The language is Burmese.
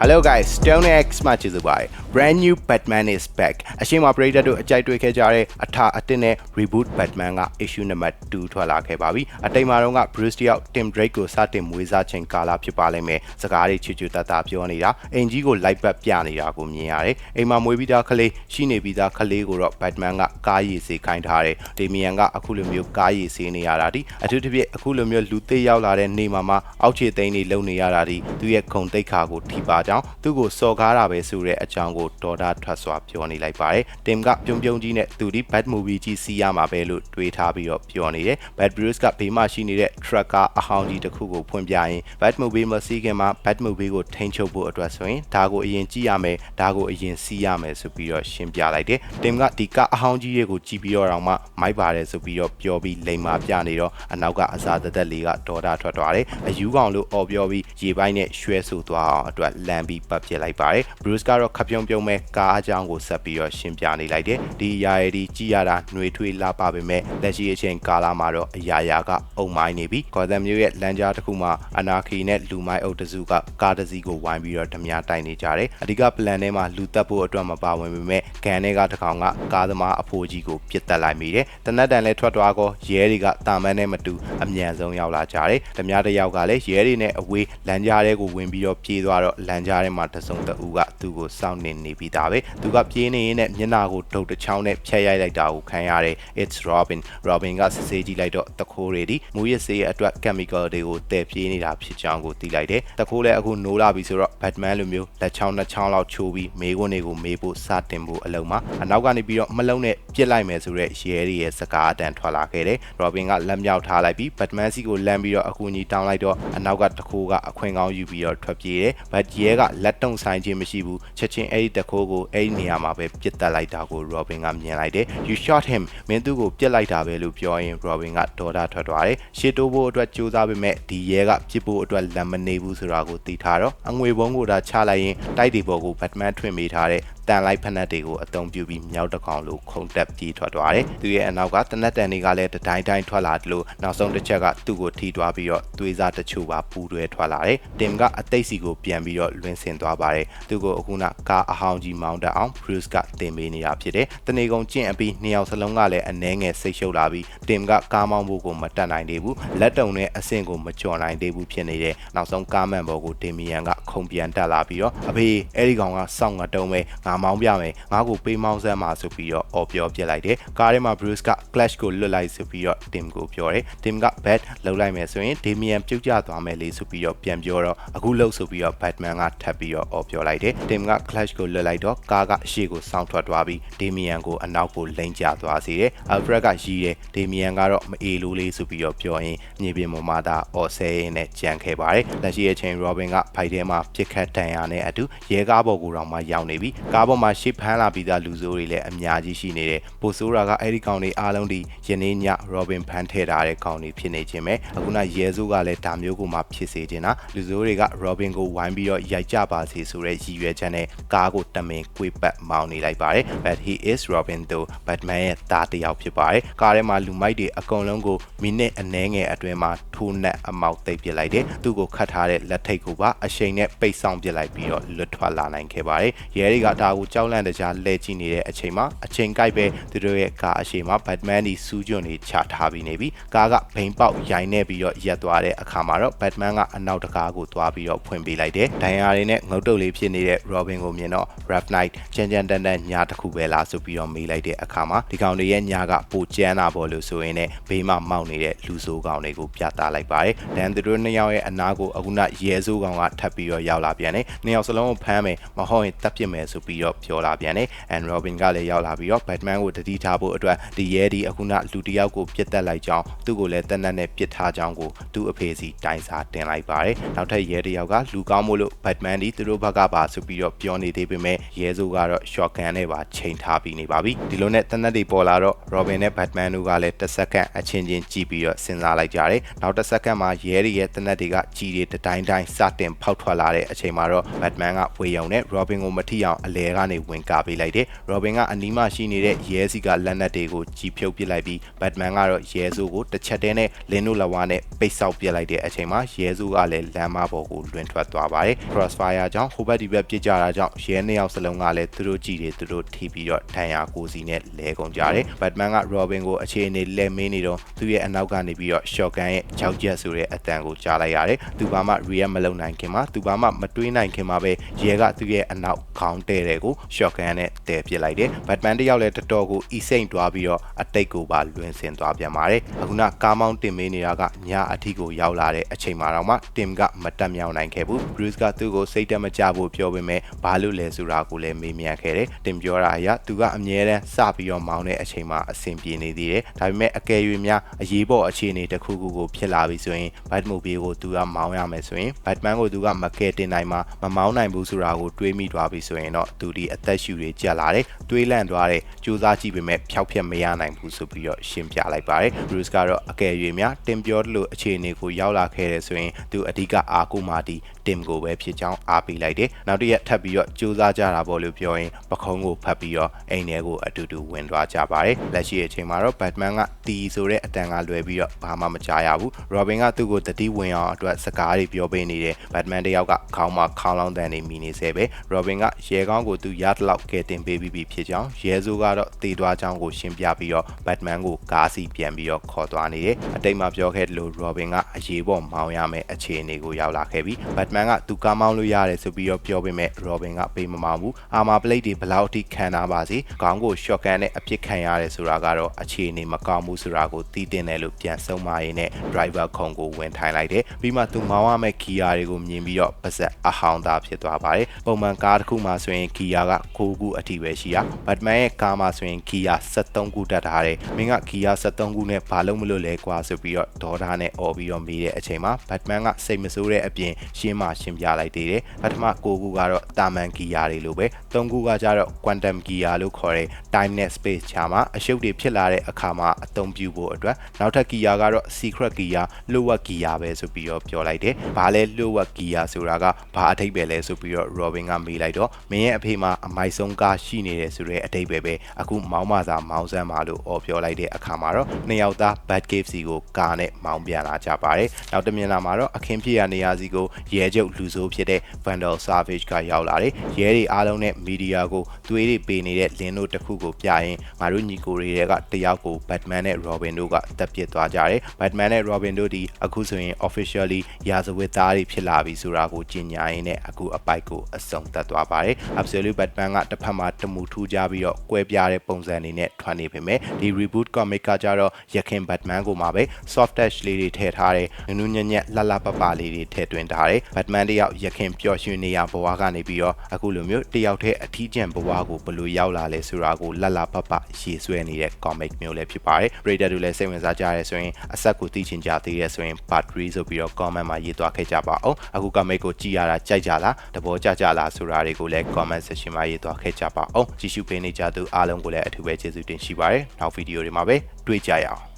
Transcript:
Hello guys, Stone X မှာကျေးဇူးပါတယ် Brand new Batman is back အရှိန်မှာပရိသတ်တို့အကြိုက်တွေ့ခဲ့ကြတဲ့အထာအတင်းနဲ့ reboot Batman က issue number 2ထွက်လာခဲ့ပါပြီအတိတ်မှာတော့က Bruce တယောက် Tim Drake ကိုစတင်မွေးစားချိန်ကာလဖြစ်ပါလိမ့်မယ်စကားတွေချူချူတတ်တာပြောနေတာအင်ကြီးကို light back ပြနေတာကိုမြင်ရတယ်အိမ်မှာမွေးပြီးသားကလေးရှိနေပြီးသားကလေးကိုတော့ Batman ကကားရည်စေခိုင်းထားတယ် Damian ကအခုလိုမျိုးကားရည်စေနေရတာဒီအထူးသဖြင့်အခုလိုမျိုးလူသိရောက်လာတဲ့နေမှာမှအောက်ခြေသိမ်းတွေလုံနေရတာဒီသူရဲ့ဂုံတိတ်ခါကိုထိပါကြောင်းသူ့ကိုစော်ကားတာပဲဆိုတဲ့အကြောင်းကိုဒေါ်တာထွက်စွာပြောနေလိုက်ပါတယ်တင်ကပြုံပြုံကြီးနဲ့သူဒီ bad movie ကြီးစီးရမှာပဲလို့တွေးထားပြီးတော့ပြောနေတယ် bad bruce ကဘေးမှာရှိနေတဲ့ trucker အဟောင်းကြီးတစ်ခုကိုဖွင့်ပြရင် bad movie မစီးခင်မှာ bad movie ကိုထိန်းချုပ်ဖို့အတွက်ဆိုရင်ဒါကိုအရင်ကြည့်ရမယ်ဒါကိုအရင်စီးရမယ်ဆိုပြီးတော့ရှင်းပြလိုက်တယ်တင်ကဒီကအဟောင်းကြီးရဲ့ကိုကြည့်ပြီးတော့တော့မှမိုက်ပါတယ်ဆိုပြီးတော့ပြောပြီးလိန်မာပြနေတော့အနောက်ကအစာသက်သက်လေးကဒေါ်တာထွက်သွားတယ်အယူကောင်လို့អော်ပြောပြီးရေပိုင်းနဲ့ရွှဲဆူသွားအောင်အတွက်လမ်းပြီးပတ်ပစ်လိုက်ပါတယ် Bruce ကတော့ခပြုံးပြုံးမဲ့ကားအကြောင်းကိုဆက်ပြီးတော့ရှင်းပြနေလိုက်တယ်ဒီအရာရည်ဒီကြည်ရတာຫນွေထွေးလာပါပေမဲ့လက်ရှိအချိန်ကာလမှာတော့အရာရာကအုံမိုင်းနေပြီခေါ်တဲ့မျိုးရဲ့လမ်းကြားတစ်ခုမှာအနာခီနဲ့လူမိုင်းအုပ်တစုကကားတစ်စီးကိုဝိုင်းပြီးတော့ဓမြတိုက်နေကြတယ်အဓိက plan ထဲမှာလူတက်ဖို့အတွက်မပါဝင်ပေမဲ့ကန်ထဲကတစ်ကောင်ကကားသမားအဖိုးကြီးကိုပြစ်တက်လိုက်မိတယ်တနက်တန်လဲထွက်သွားကောရဲတွေကတာမန်းနဲ့မတူအမြန်ဆုံးရောက်လာကြတယ်ဓမြတစ်ယောက်ကလည်းရဲတွေနဲ့အဝေးလမ်းကြားထဲကိုဝင်ပြီးတော့ပြေးသွားတော့လမ်းကြားထဲမှာတစုံတဦးကသူ့ကိုစောင့်နေနေပြီးသားပဲသူကပြေးနေရင်းနဲ့မျက်နှာကိုဒုတ်တစ်ချောင်းနဲ့ဖြတ်ရိုက်လိုက်တာကိုခံရတယ် it's robin robin ကစစ်ဆေးကြည့်လိုက်တော့တခိုးတွေဒီမူရစေးရဲ့အတွက် chemical တွေကိုတည်ပြေးနေတာဖြစ်ကြောင်းကိုသိလိုက်တယ်တခိုးလည်းအခုနိုးလာပြီဆိုတော့ batman လိုမျိုးလက်ချောင်းနှစ်ချောင်းလောက်ချိုးပြီးမေးခွန်းတွေကိုမေးဖို့စတင်ဖို့အလုံးမှာအနောက်ကနေပြီးတော့မလုံးနဲ့ပြစ်လိုက်မယ်ဆိုတော့ရဲတွေရဲ့စကားအတန်ထွက်လာခဲ့တယ် robin ကလက်မြောက်ထားလိုက်ပြီး batman စီကိုလမ်းပြီးတော့အကူအညီတောင်းလိုက်တော့အနောက်ကတခိုးကအခွင့်ကောင်းယူပြီးတော့ထွက်ပြေးတယ် but ရဲကလက်တုံဆိုင်ခြင်းမရှိဘူးချက်ချင်းအဲ့ဒီတခိုးကိုအဲ့ဒီနေရာမှာပဲပြစ်တက်လိုက်တာကို robin ကမြင်လိုက်တယ် you shot him မင်းသူ့ကိုပြစ်လိုက်တာပဲလို့ပြောရင် robin ကဒေါ်တာထွက်သွားတယ်ရှေ့တိုးဖို့အတွက်ကြိုးစားပေမဲ့ဒီရဲကပြစ်ဖို့အတွက်လက်မနေဘူးဆိုတာကိုသိထားတော့အငွေဘုံကိုဒါချလိုက်ရင်တိုက်ဒီဘော်ကို batman ထွင်မိထားတဲ့ တန်လိုက်ဖက်နှက်တွေကိုအသုံးပြုပြီးမြောက်တစ်ကောင်လိုခုန်တက်ပြေးထွက်သွားတယ်။သူရဲ့အနောက်ကတနက်တန်တွေကလည်းတတိုင်းတိုင်းထွက်လာတယ်လို့နောက်ဆုံးတစ်ချက်ကသူ့ကိုထိသွားပြီးတော့သွေးစားတချို့ပါပူတွဲထွက်လာတယ်။တင်ကအသိစီကိုပြန်ပြီးတော့လွင်ဆင်သွားပါတယ်။သူကိုအခုနကားအဟောင်းကြီးမောင်းတက်အောင် Bruce ကတင်ပေးနေတာဖြစ်တယ်။တနေကုန်ကျင့်အပြီးနှစ်ယောက်စလုံးကလည်းအနှဲငယ်စိတ်ရှုပ်လာပြီးတင်ကကားမောင်းဖို့ကိုမတက်နိုင်သေးဘူး။လက်တုံနဲ့အဆင့်ကိုမကျော်နိုင်သေးဘူးဖြစ်နေတဲ့နောက်ဆုံးကားမန်ဘော်ကိုဒေမီယန်ကခုန်ပြန်တက်လာပြီးတော့အဖေအဲ့ဒီကောင်ကစောင့်ငတုံးပဲငါမောင်းပြမယ်ငါ့ကိုပေးမောင်းစမ်းပါဆိုပြီးတော့အော်ပြောပြလိုက်တယ်ကားထဲမှာ Bruce က Clash ကိုလွတ်လိုက်ဆိုပြီးတော့ Tim ကိုပြောတယ် Tim က bet လောက်လိုက်မယ်ဆိုရင် Damian ပြုတ်ကျသွားမယ်လေဆိုပြီးတော့ပြန်ပြောတော့အခုလှုပ်ဆိုပြီးတော့ Batman ကထပ်ပြီးတော့အော်ပြောလိုက်တယ် Tim က Clash ကိုလွတ်လိုက်တော့ကားကအရှိကိုစောင့်ထွက်သွားပြီး Damian ကိုအနောက်ကိုလိမ့်ကျသွားစေတယ် Alfred ကရီးတယ် Damian ကတော့မအေလို့လေးဆိုပြီးတော့ပြောရင်မြေပြင်ပေါ်မှာဒါအော်ဆဲရင်းနဲ့ကြံခဲ့ပါတယ်လက်ရှိအချိန် Robin ကဖိုက်ထဲမှာပြစ်ခတ်တန်ရာနဲ့အတူရဲကားပေါ်ကိုတော့မှရောက်နေပြီကားပေါ်မှာရှေ့ဖမ်းလာပြီးသားလူဆိုးတွေလည်းအများကြီးရှိနေတယ်ပိုဆိုးရာကအဲ့ဒီကောင်တွေအားလုံးဒီယနေ့ည Robin ဖမ်းထည့်ထားတဲ့ကောင်တွေဖြစ်နေခြင်းပဲအခုနရဲဆိုးကလည်းဒါမျိုးကိုမှဖြစ်စေခြင်းလားလူဆိုးတွေက Robin ကိုဝိုင်းပြီးတော့ရိုက်ကြပါစေဆိုတဲ့ရည်ရွယ်ချက်နဲ့ကားကိုတမင်ကွေ့ပတ်မောင်းနေလိုက်ပါတယ် but he is Robin though Batman ရဲ့သားတစ်ယောက်ဖြစ်ပါတယ်ကားထဲမှာလူမိုက်တွေအကုန်လုံးကိုမိနစ်အနည်းငယ်အတွင်းမှာထိုးနှက်အမောက်သိပ်ပစ်လိုက်တယ်သူ့ကိုခတ်ထားတဲ့လက်ထိတ်ကိုပါအရှိန်နဲ့ပိတ်ဆောင်ပစ်လိုက်ပြီးတော့လွတ်ထွက်လာနိုင်ခဲ့ပါတယ်ရဲတွေကဒါကိုကြောက်လန့်တကြားလဲကြည့်နေတဲ့အချိန်မှာအချိန်ကိုက်ပဲသူတို့ရဲ့ကားအရှိန်မှာ Batman ဒီစူးကျွန်းတွေချထားပြီးနေပြီကားကဘိန်ပေါက်ရိုင်းနေပြီးတော့ရက်သွားတဲ့အခါမှာတော့ Batman ကအနောက်တကားကိုသွားပြီးတော့ဖွင့်ပေးလိုက်တယ်ဒိုင်ယာတွေနဲ့ငုတ်တုတ်လေးဖြစ်နေတဲ့ Robin ကိုမြင်တော့ Rough Night ကြမ်းကြမ်းတမ်းတမ်းညာတစ်ခုပဲလားဆိုပြီးတော့မေးလိုက်တဲ့အခါမှာဒီကောင်တွေရဲ့ညာကပိုကျန်းတာပေါ့လို့ဆိုရင်လည်းဘေးမှာမောက်နေတဲ့လူဆိုးကောင်တွေကိုပြသလိုက်ပါတယ်ဒန်သူတို့နှစ်ယောက်ရဲ့အနာကိုအခုနရဲဆိုးကောင်ကထပ်ပြီးတော့ရောက်လာပြန်တယ်နှစ်ယောက်စလုံးကိုဖမ်းမယ်မဟုတ်ရင်တပ်ပစ်မယ်ဆိုပြီးတော့ပြောလာပြန်တယ် and Robin ကလည်းရောက်လာပြီးတော့ Batman ကိုတတိထားဖို့အတွက်ဒီရဲဒီအခုနလူတစ်ယောက်ကိုပြစ်တက်လိုက်ကြောင်းသူ့ကိုလည်းတက်နက်နဲ့ပြစ်ထားကြောင်းကိုသူ့အဖေစီတိုင်စာတင်လိုက်ပါတယ်နောက်ထပ်ရဲတစ်ယောက်ကလူကောင်းမို့လို့ Batman ဒီသူတို့ဘက်ကပါဆိုပြီးတော့ပြောနေသေးပေမဲ့ရဲဆိုးကတော့ shotgun နဲ့ပါချိန်ထားပြီးနေပါပြီဒီလိုနဲ့တက်နက်တွေပေါ်လာတော့ Robin နဲ့ Batman တို့ကလည်းတစ်စက္ကန့်အချင်းချင်းကြည့်ပြီးတော့စဉ်းစားလိုက်ကြတယ်နောက်နောက်တစ်စက္ကန့်မှာရဲတွေရဲ့တနက်တွေကကြီးတွေတတိုင်းတိုင်းစတင်ဖောက်ထွက်လာတဲ့အချိန်မှာတော့ Batman ကဝေယုံနဲ့ Robin ကိုမထိအောင်အလဲကနေဝင်ကာပေးလိုက်တယ်။ Robin ကအနီးမှရှိနေတဲ့ရဲစီကလက်နက်တွေကိုကြီးဖြုတ်ပစ်လိုက်ပြီး Batman ကတော့ရဲစိုးကိုတစ်ချက်တည်းနဲ့လင်းတို့လဝါနဲ့ပိတ်ဆောက်ပစ်လိုက်တဲ့အချိန်မှာရဲစိုးကလည်းလမ်းမပေါ်ကိုလွင်ထွက်သွားပါတယ်။ Crossfire ကြောင့်ဟိုဘက်ဒီဘက်ပြစ်ကြတာကြောင့်ရဲနှစ်ယောက်စလုံးကလည်းသူတို့ကြည့်တယ်သူတို့ထိပြီးတော့ဒဏ်ရာကိုစီနဲ့လဲကုန်ကြတယ်။ Batman က Robin ကိုအခြေအနေလဲမင်းနေတော့သူ့ရဲ့အနောက်ကနေပြီးတော့ shotgun ရဲ့ကြောက်ချက်ဆိုတဲ့အတန်ကိုကြားလိုက်ရတယ်။သူဘာမှ react မလုပ်နိုင်ခင်မှာသူဘာမှမတွေးနိုင်ခင်မှာပဲရဲကသူ့ရဲ့အနောက်ခေါင်းတဲ့တဲ့ကို shotgun နဲ့တဲပစ်လိုက်တယ်။ Batman တယောက်လည်းတော်တော်ကိုအီစိန်သွားပြီးတော့အတိတ်ကိုပါလွင်ဆင်သွားပြန်ပါတယ်။အခုနကားမောင်းတင်မေးနေတာကညအထီကိုရောက်လာတဲ့အချိန်မှာတော့မှ Tim ကမတက်မြောင်နိုင်ခဲ့ဘူး။ Bruce ကသူ့ကိုစိတ်တက်မကြဖို့ပြောပေမဲ့ဘာလို့လဲဆိုတာကိုလည်းမေးမြန်းခဲ့တယ်။ Tim ပြောတာအရသူကအမြဲတမ်းစပြီးတော့မောင်းတဲ့အချိန်မှာအဆင်ပြေနေသေးတယ်။ဒါပေမဲ့အကယ်၍များအရေးပေါ်အခြေအနေတစ်ခုခုကိုဖြစ်လာပြီဆိုရင် Batmobile ကိုသူကမောင်းရမယ်ဆိုရင် Batman ကိုသူကမကယ်တင်နိုင်မှာမမောင်းနိုင်ဘူးဆိုတာကိုတွေးမိသွားပြီဆိုရင်တော့သူဒီအသက်ရှူတွေကြက်လာတယ်။တွေးလန့်သွားတယ်။စူးစမ်းကြည့်ပေမဲ့ဖျောက်ဖျက်မရနိုင်ဘူးဆိုပြီးတော့ရှင်းပြလိုက်ပါတယ်။ Bruce ကတော့အကယ်၍များတင်ပြောသလိုအခြေအနေကိုရောက်လာခဲ့တယ်ဆိုရင်သူအဓိကအားကိုးမှဒီတင်ကိုပဲဖြစ်ကြောင်းအားပေးလိုက်တယ်။နောက်တစ်ရက်ထပ်ပြီးတော့စူးစမ်းကြတာပေါ့လို့ပြောရင်ပခုံးကိုဖတ်ပြီးတော့အိမ်ထဲကိုအတူတူဝင်သွားကြပါတယ်။လက်ရှိအချိန်မှာတော့ Batman ကတီဆိုတဲ့အတန်ကလွယ်ပြီးတော့ဘာမှမကြားရဘူး။ Robin ကသူ့ကိုတတိဝင်အောင်အတွက်စကားတွေပြောပေးနေတယ်။ Batman တယောက်ကခေါင်းမှာခေါင်းလောင်းတန်နေမိနေစေပဲ။ Robin ကရဲကောင်းကိုသူရတလောက်ကဲတင်ပေးပြီးပြီဖြစ်ကြောင်းရဲစိုးကတော့တေးသွားကြောင်းကိုရှင်းပြပြီးတော့ Batman ကိုကားစီပြန်ပြီးတော့ခေါ်သွားနေတယ်။အတိတ်မှာပြောခဲ့တယ်လို့ Robin ကအရေးပေါ်မောင်းရမယ်အခြေအနေကိုရောက်လာခဲ့ပြီး Batman ကသူကားမောင်းလို့ရတယ်ဆိုပြီးတော့ပြောပေမဲ့ Robin ကပေးမမောင်းဘူး။အာမာပလိတ်တွေဘယ်လောက်အထိခံထားပါစေ။ခေါင်းကို shotgun နဲ့အပြစ်ခံရတယ်ဆိုတာကတော့အခြေအနေမကောင်းဘူးဆိုတာကိုသိတင်တယ်လို့ပြန်ဆုံးမရင်းနဲ့ driver ခုံကိုဝင်ထိုင်လိုက်တယ်။ပြီးမှသူမောင်းရမယ့်ဂီယာတွေကိုမြင်ပြီးတော့ပါဇက်အဟောင်းသားဖြစ်သွားပါတယ်။ပုံမှန်ကားတစ်ခုမှာဆိုရင်ဂီယာက9ခုအထိပဲရှိရ။ Batman ရဲ့ကားမှာဆိုရင်ဂီယာ73ခုတက်ထားတယ်။မင်းကဂီယာ73ခုနဲ့ဘာလို့မလို့လဲကွာဆိုပြီးတော့ဒေါ်ဒါနဲ့អော်ပြီးတော့မေးတဲ့အချိန်မှာ Batman ကစိတ်မဆိုးတဲ့အပြင်ရှင်းမှရှင်းပြလိုက်သေးတယ်။ပထမ9ခုကတော့တာမန်ဂီယာတွေလိုပဲ3ခုကကျတော့ quantum gear လို့ခေါ်တဲ့ time နဲ့ space ခြားမှာအရှုပ်တွေဖြစ်လာတဲ့အခါမှာအသုံးပြုဖို့အတွက်နောက်ထပ် gear ကတော့ secret gear လွတ်ဝက် gear ပဲဆိုပြီးတော့ပြောလိုက်တယ်။ဘာလဲလွတ်ဝက် gear ဆိုတာကဘာအထိပ္ပယ်လဲဆိုပြီးတော့ Robin ကမေးလိုက်တော့မင်းရဲ့အဖေမှာအမိုက်ဆုံးကားရှိနေတယ်ဆိုတဲ့အထိပ္ပယ်ပဲအခုမောင်းမသာမောင်းစမ်းပါလို့អော်ပြောလိုက်တဲ့အခါမှာတော့နှစ်ယောက်သား Batcave စီကိုကားနဲ့မောင်းပြန်လာကြပါတယ်။နောက်တစ်မျက်နှာမှာတော့အခင်းဖြစ်ရနေရာစီကိုရဲချုပ်လူဆိုးဖြစ်တဲ့ Vandal Savage ကရောက်လာတယ်။ရဲတွေအားလုံးနဲ့မီဒီယာကိုသွေးတွေပေးနေတဲ့လင်းတို့တစ်ခုကိုပြရင်ငါတို့ညီကိုတွေကတယောက်ကို Batman နဲ့ Robin တို့ကတပ်ပစ်သွားကြတယ်။ Batman နဲ့ Robin တို့ဒီအခုဆိုရင် officially ရာဇဝတ်သားတွေဖြစ်လာပြီဆိုတာကိုကြေညာရင်းနဲ့အခုအပိုက်ကိုအဆုံးသတ်သွားပါတယ်။ Absolute Batman ကတစ်ဖက်မှာတမူထူးကြပြီးတော့ကွဲပြားတဲ့ပုံစံတွေနဲ့ထွက်နေပေမဲ့ဒီ reboot comic ကကြတော့ရခင် Batman ကိုမှပဲ soft touch လေးတွေထည့်ထားတယ်နူးနူးညံ့ညံ့လှလှပပလေးတွေထည့်သွင်းထားတယ် Batman တယောက်ရခင်ပျော်ရွှင်နေရဘဝကနေပြီးတော့အခုလိုမျိုးတယောက်တည်းအထီးကျန်ဘဝကိုဘယ်လိုရောက်လာလဲဆိုတာကိုလှလှပပရေးဆွဲနေတဲ့ comic မျိုးလည်းဖြစ်ပါတယ် Raider တို့လည်းစိတ်ဝင်စားကြရဲဆိုရင်အဆက်ကိုသိချင်ကြသေးရဲဆိုရင် part 3ဆိုပြီးတော့ comment မှာရေးသွားခဲ့ကြပါအောင်အခု comic ကိုကြည့်ရတာကြိုက်ကြလားသဘောကျကြလားဆိုတာတွေကိုလည်း comment section မှာရေးသွားခဲ့ကြပါအောင်ကြည့်ရှုပေးနေကြသူအားလုံးကိုလည်းအထူးပဲကျေးဇူးတင်ရှိပါတယ်နောက်ဗီဒီယိုတွေမှာပဲတွေ့ကြရအောင်